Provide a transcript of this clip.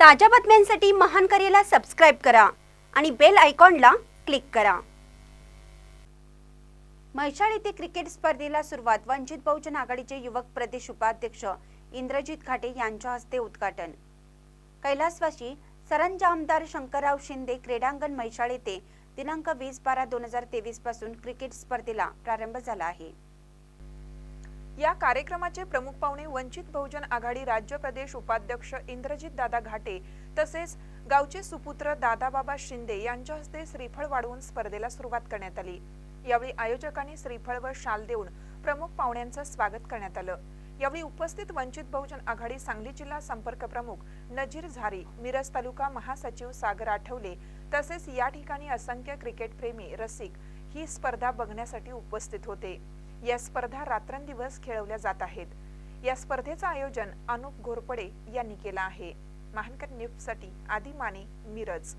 ताज्या बातम्यांसाठी महान करेला सबस्क्राईब करा आणि बेल आयकॉनला क्लिक करा. म्हैसाळ येथे क्रिकेट स्पर्धेला सुरुवात. वंचित बहुजन आघाडीचे युवक प्रदेश उपाध्यक्ष इंद्रजित घाटे यांच्या हस्ते उद्घाटन. कैलासवासी सरंज आमदार शंकरराव शिंदे क्रीडांगण म्हैसाळ येथे दिनांक वीस बारा दोन हजार तेवीसपासून क्रिकेट स्पर्धेला प्रारंभ झाला आहे. कार्यक्रमाचे प्रमुख पाहुणे वंचित बहुजन आघाडी राज्य प्रदेश उपाध्यक्ष इंद्रजित दादा घाटे तसेच गावचे सुपुत्र दादाबाबा शिंदे यांच्या हस्ते श्रीफळ वाढवून स्पर्धेला सुरुवात करण्यात आली. यावेळी आयोजकांनी श्रीफळ व शाल देऊन प्रमुख पाहुण्यांचं स्वागत करण्यात आलं. यावेळी उपस्थित वंचित बहुजन आघाडी सांगली जिल्हा संपर्क प्रमुख नजीर झारी मिरज तालुका महासचिव सागर आठवले तसेच या ठिकाणी असंख्य क्रिकेट प्रेमी रसिक ही स्पर्धा बघण्यासाठी उपस्थित होते. या स्पर्धा रात्रंदिवस खेळवल्या जात आहेत. या स्पर्धेचं आयोजन अनुप घोरपडे यांनी केलं आहे. महानकर न्यूजसाठी आदी माने मिरज.